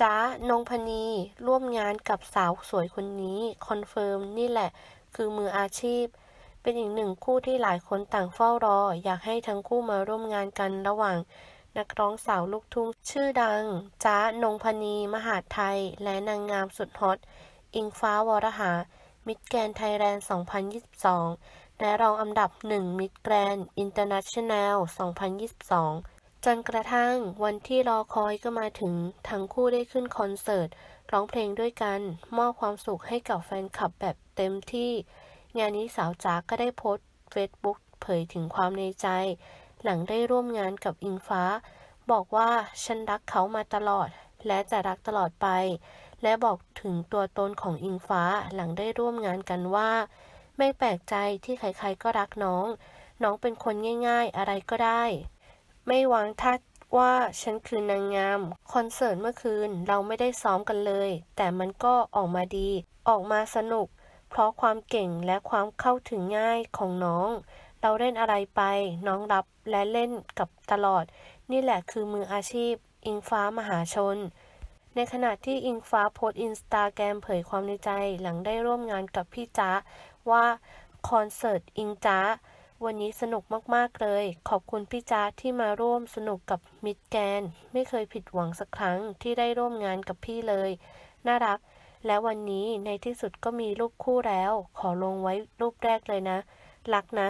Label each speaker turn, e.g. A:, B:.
A: จ๊ะนงพนีร่วมงานกับสาวสวยคนนี้คอนเฟิร์มนี่แหละ คือมืออาชีพ เป็นอีกหนึ่งคู่ที่หลายคนต่างเฝ้ารอ อยากให้ทั้งคู่มาร่วมงานกันระหว่าง นักร้องสาวลูกทุ่งชื่อดังจ๊ะนงพนีมหาไทย และนางงามสุดฮอตอิงฟ้าวรหา มิดแกนไทยแลนด์ 2022 และรองอันดับหนึ่งมิดแกรนอินเตอร์เนชั่นแนล 2022 จนกระทั่งวันที่รอคอยก็มาถึง ทั้งคู่ได้ขึ้นคอนเสิร์ต ร้องเพลงด้วยกัน มอบความสุขให้กับแฟนคลับแบบเต็มที่ งานนี้สาวจ๋าก็ได้โพสต์เฟซบุ๊กเผยถึงความในใจ หลังได้ร่วมงานกับอิงฟ้า บอกว่าฉันรักเขามาตลอด และจะรักตลอดไป และบอกถึงตัวตนของอิงฟ้าหลังได้ร่วมงานกันว่า ไม่แปลกใจที่ใครๆก็รักน้อง น้องเป็นคนง่าย ๆ อะไรก็ได้ ไม่วางท่าว่าฉันคือนางงาม คอนเสิร์ตเมื่อคืนเราไม่ได้ซ้อมกันเลย แต่มันก็ออกมาดี ออกมาสนุก เพราะความเก่งและความเข้าถึงง่ายของน้อง เราเล่นอะไรไป น้องรับและเล่นกับตลอด นี่แหละคือมืออาชีพ อิงฟ้ามหาชน ในขณะที่อิงฟ้าโพสอินสตาแกรมเผยความในใจหลังได้ร่วมงานกับพี่จ๊ะว่าคอนเสิร์ตอิงจ๊ะ วันนี้สนุกมากๆเลย ขอบคุณพี่จ๊าที่มาร่วมสนุกกับมิดแกน ไม่เคยผิดหวังสักครั้งที่ได้ร่วมงานกับพี่เลย น่ารัก และวันนี้ในที่สุดก็มีรูปคู่แล้ว ขอลงไว้รูปแรกเลยนะ รักนะ